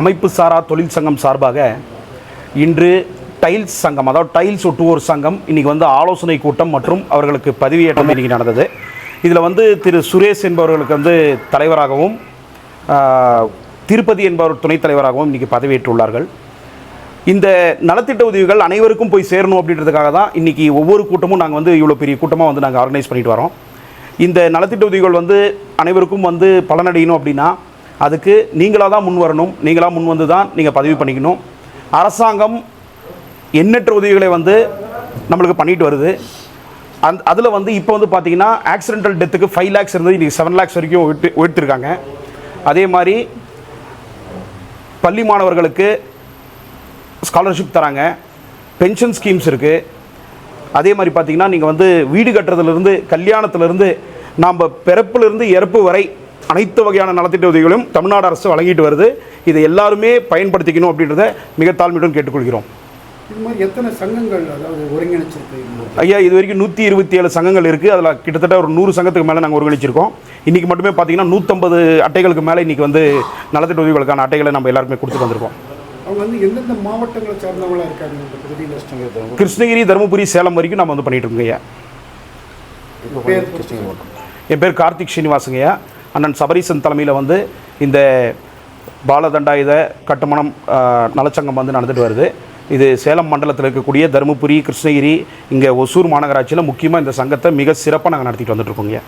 அமைப்பு சாரா தொழில் சங்கம் சார்பாக இன்று டைல்ஸ் சங்கம் அதாவது டைல்ஸ் ஒட்டுவோர் சங்கம் இன்னைக்கு வந்து ஆலோசனை கூட்டம் மற்றும் அவர்களுக்கு பதவியேற்றம் இன்னைக்கு நடந்தது. இதில் வந்து திரு சுரேஷ் என்பவர்களுக்கு வந்து தலைவராகவும் திருப்பதி என்பவர் துணைத் தலைவராகவும் இன்னைக்கு பதவியேற்றுள்ளார்கள். இந்த நலத்திட்ட உதவிகள் அனைவருக்கும் போய் சேரணும் அப்படின்றதுக்காக தான் இன்றைக்கி ஒவ்வொரு கூட்டமும் நாங்கள் வந்து இவ்வளோ பெரிய கூட்டமாக வந்து நாங்கள் ஆர்கனைஸ் பண்ணிட்டு வரோம். இந்த நலத்திட்ட உதவிகள் வந்து அனைவருக்கும் வந்து பலனடையணும் அப்படின்னா அதுக்கு நீங்களாக தான் முன் வரணும் நீங்களாக முன் வந்து தான் நீங்கள் பதிவு பண்ணிக்கணும். அரசாங்கம் எண்ணற்ற உதவிகளை வந்து நம்மளுக்கு பண்ணிட்டு வருது. அந் அதில் வந்து இப்போ வந்து பார்த்தீங்கன்னா ஆக்சிடென்டல் டெத்துக்கு ஃபைவ் லேக்ஸ் இருந்தது இன்றைக்கி செவன் லேக்ஸ் வரைக்கும் உயர்த்து உயர்த்திருக்காங்க. அதே மாதிரி பள்ளி மாணவர்களுக்கு ஸ்காலர்ஷிப் தராங்க. பென்ஷன் ஸ்கீம்ஸ் இருக்குது அதே மாதிரி பார்த்தீங்கன்னா நீங்கள் வந்து வீடு கட்டுறதுலேருந்து கல்யாணத்துலேருந்து நாம் பிறப்புலேருந்து இறப்பு வரை அனைத்து வகையான நலத்திட்ட உதவிகளும் தமிழ்நாடு அரசு வழங்கிட்டு வருது. இதை எல்லாருமே பயன்படுத்திக்கணும் அப்படின்றத மிக தாழ்மையுடன் கேட்டுக்கொள்கிறோம். எத்தனை சங்கங்கள் அதாவது ஒருங்கிணைச்சிருக்கு ஐயா இது வரைக்கும் நூற்றி இருபத்தி ஏழு சங்கங்கள் இருக்குது அதில் கிட்டத்தட்ட ஒரு நூறு சங்கத்துக்கு மேலே நாங்கள் ஒருங்கிணைச்சிருக்கோம். இன்றைக்கி மட்டுமே பார்த்தீங்கன்னா நூற்றம்பது அட்டைகளுக்கு மேலே இன்றைக்கி வந்து நலத்திட்ட உதவிகளுக்கான அட்டைகளை நம்ம எல்லாருமே கொடுத்துட்டு வந்திருக்கோம். அவங்க வந்து எந்தெந்த மாவட்டங்களை சார்ந்தவங்களா இருக்காங்க? இந்த பகுதியில் கிருஷ்ணகிரி தருமபுரி. சேலம் வரைக்கும் நம்ம வந்து பண்ணிட்டு இருக்கோங்க ஐயா. என் பேர் கார்த்திக் ஸ்ரீனிவாசுங்கய்யா அண்ணன் சபரீசன் தலைமையில் வந்து இந்த பாலதண்டாயுத கட்டுமணம் நலச்சங்கம் வந்து நடந்துட்டு வருது. இது சேலம் மண்டலத்தில் இருக்கக்கூடிய தருமபுரி கிருஷ்ணகிரி இங்கே ஒசூர் மாநகராட்சியில் முக்கியமாக இந்த சங்கத்தை மிக சிறப்பாக நாங்கள் நடத்திட்டு வந்துட்டு இருக்கோங்க.